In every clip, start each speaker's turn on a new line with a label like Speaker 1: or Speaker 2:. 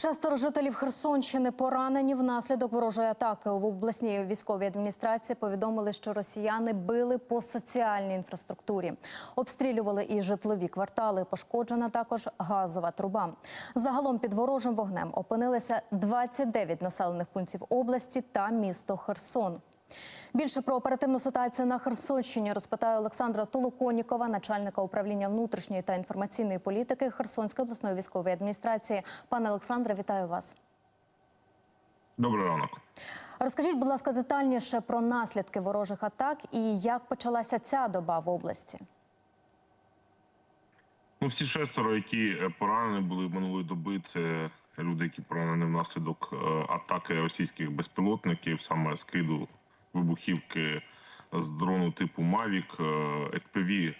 Speaker 1: Шестеро жителів Херсонщини поранені внаслідок ворожої атаки. В обласній військовій адміністрації повідомили, що росіяни били по соціальній інфраструктурі, обстрілювали і житлові квартали. Пошкоджена також газова труба. Загалом під ворожим вогнем опинилися 29 населених пунктів області та місто Херсон. Більше про оперативну ситуацію на Херсонщині розпитає Олександра Толоконікова, начальника управління внутрішньої та інформаційної політики Херсонської обласної військової адміністрації. Пане Олександре, вітаю вас.
Speaker 2: Добрий ранок.
Speaker 1: Розкажіть, будь ласка, детальніше про наслідки ворожих атак і як почалася ця доба в області.
Speaker 2: Ну, всі шестеро, які е, поранені були минулої доби, це люди, які поранені внаслідок е, атаки російських безпілотників, саме скиду вибухівки з дрону типу Мавік. FPV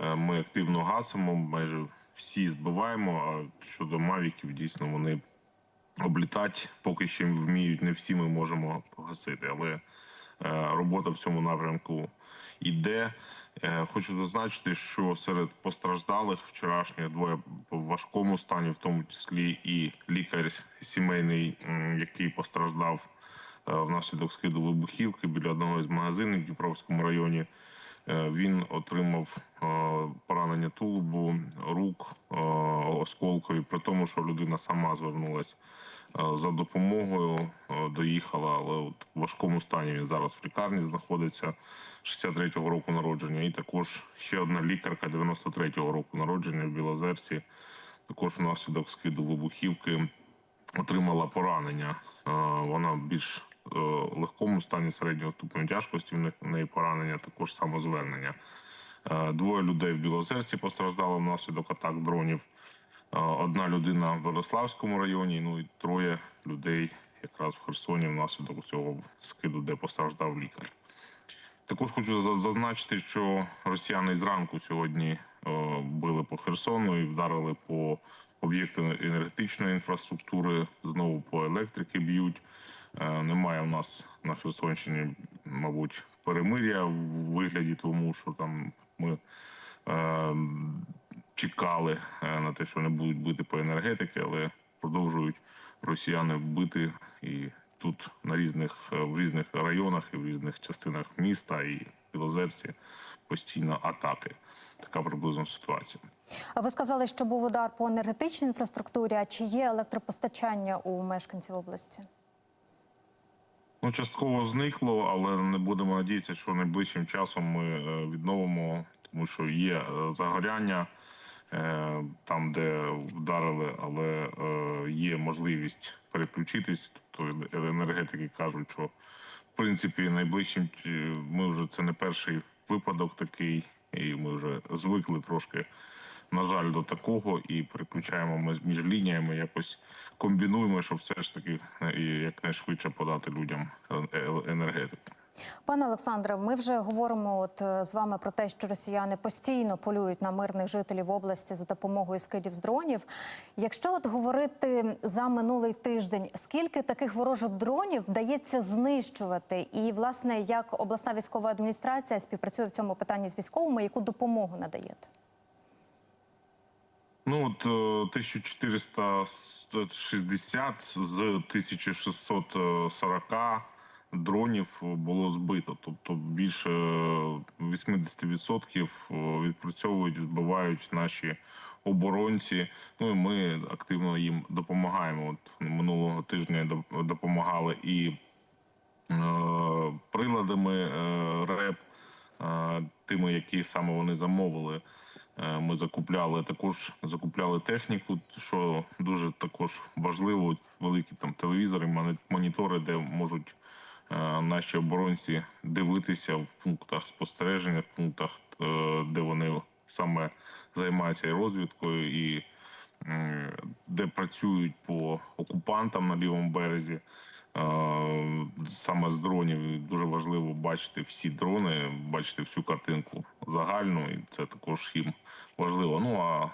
Speaker 2: е, ми активно гасимо, майже всі збиваємо. А щодо Мавіків, дійсно вони облітати поки ще вміють. Не всі ми можемо погасити, але е, робота в цьому напрямку йде. Е, Хочу зазначити, що серед постраждалих вчорашніх двоє в важкому стані, в тому числі і лікар сімейний, який постраждав е, внаслідок скиду вибухівки біля одного із магазинів в Дніпровському районі. Е, Він отримав е, поранення тулубу, рук е, осколкові, при тому, що людина сама звернулась е, за допомогою, е, доїхала, але от в важкому стані він зараз в лікарні знаходиться 63-го року народження. І також ще одна лікарка 93-го року народження в Білозерці, також внаслідок скиду вибухівки отримала поранення. Е, Вона більш е, легкому стані середнього ступеню тяжкості. В них- неї поранення, також самозвернення. Е, Двоє людей в Білозерці постраждало внаслідок атак дронів. Е, Одна людина в Ярославському районі, ну і троє людей якраз в Херсоні внаслідок цього скиду, де постраждав лікар. Також хочу зазначити, що росіяни зранку сьогодні е, били по Херсону і вдарили по об'єкту енергетичної інфраструктури. Знову по електрики б'ють. Е, Немає у нас на Херсонщині, мабуть, перемиря в вигляді, тому що там ми е, чекали е, на те, що не будуть бити по енергетики, але продовжують росіяни бити і тут на різних е, в різних районах і в різних частинах міста і Білозерці постійно атаки. Така приблизно ситуація.
Speaker 1: А ви сказали, що був удар по енергетичній інфраструктурі. А чи є електропостачання у мешканців області?
Speaker 2: Ну, частково зникло, але не будемо надіятися, що найближчим часом ми е, відновимо, тому що є е, загоряння е, там, де вдарили, але є можливість переключитись. Тобто енергетики кажуть, що в принципі найближчим ми вже це не перший випадок такий, і ми вже звикли трошки. На жаль, до такого і переключаємо ми між лініями, якось комбінуємо, щоб все ж таки е, якнайшвидше подати людям е, е, енергетику.
Speaker 1: Пане Олександре, ми вже говоримо от з вами про те, що росіяни постійно полюють на мирних жителів області за допомогою скидів з дронів. Якщо от говорити за минулий тиждень, скільки таких ворожих дронів вдається знищувати? І власне як обласна військова адміністрація співпрацює в цьому питанні з військовими, яку допомогу надаєте?
Speaker 2: Ну от е, 1460 з 1640 дронів було збито. Тобто більше 80% відпрацьовують, збивають наші оборонці. Ну і ми активно їм допомагаємо. От минулого тижня доп- допомагали і е, приладами е, РЕП, е, тими, які саме вони замовили. Е, Ми закупляли також закупляли техніку, що дуже також важливо. Великі там телевізори, монітори, де можуть е, наші оборонці дивитися в пунктах спостереження, в пунктах, е, де вони саме займаються розвідкою, і де працюють по окупантам на лівому березі. Саме з дронів дуже важливо бачити всі дрони, бачити всю картинку загальну, і це також їм важливо. Ну а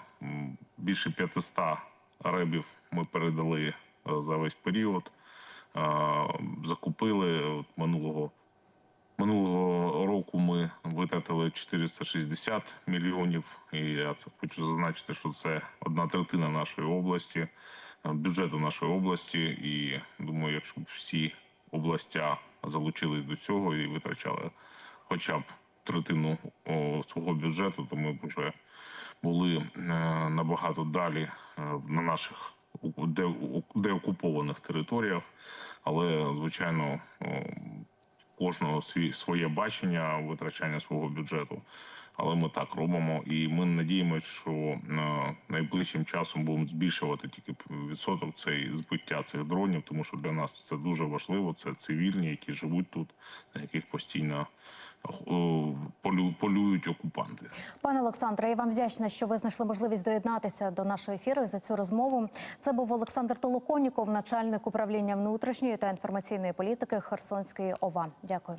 Speaker 2: більше 500 ребів ми передали е, за весь період. Е, Закупили от минулого Минулого року ми витратили 460 мільйонів, і я це хочу зазначити, що це одна третина нашої області. бюджету нашої області. І думаю, якщо б всі областя залучились до цього і витрачали хоча б третину свого бюджету, то ми вже були е, набагато далі е, на наших оку- деокупованих територіях. Але звичайно, кожного свій своє бачення витрачання свого бюджету. Але ми так робимо, і ми надіємося, що е, найближчим часом будемо збільшувати тільки відсоток цей збиття цих дронів, тому що для нас це дуже важливо. Це цивільні, які живуть тут, на яких постійно е, полюють окупанти.
Speaker 1: Пане Олександре, я вам вдячна, що ви знайшли можливість доєднатися до нашого ефіру за цю розмову. Це був Олександр Толоконіков, начальник управління внутрішньої та інформаційної політики Херсонської ОВА. Дякую.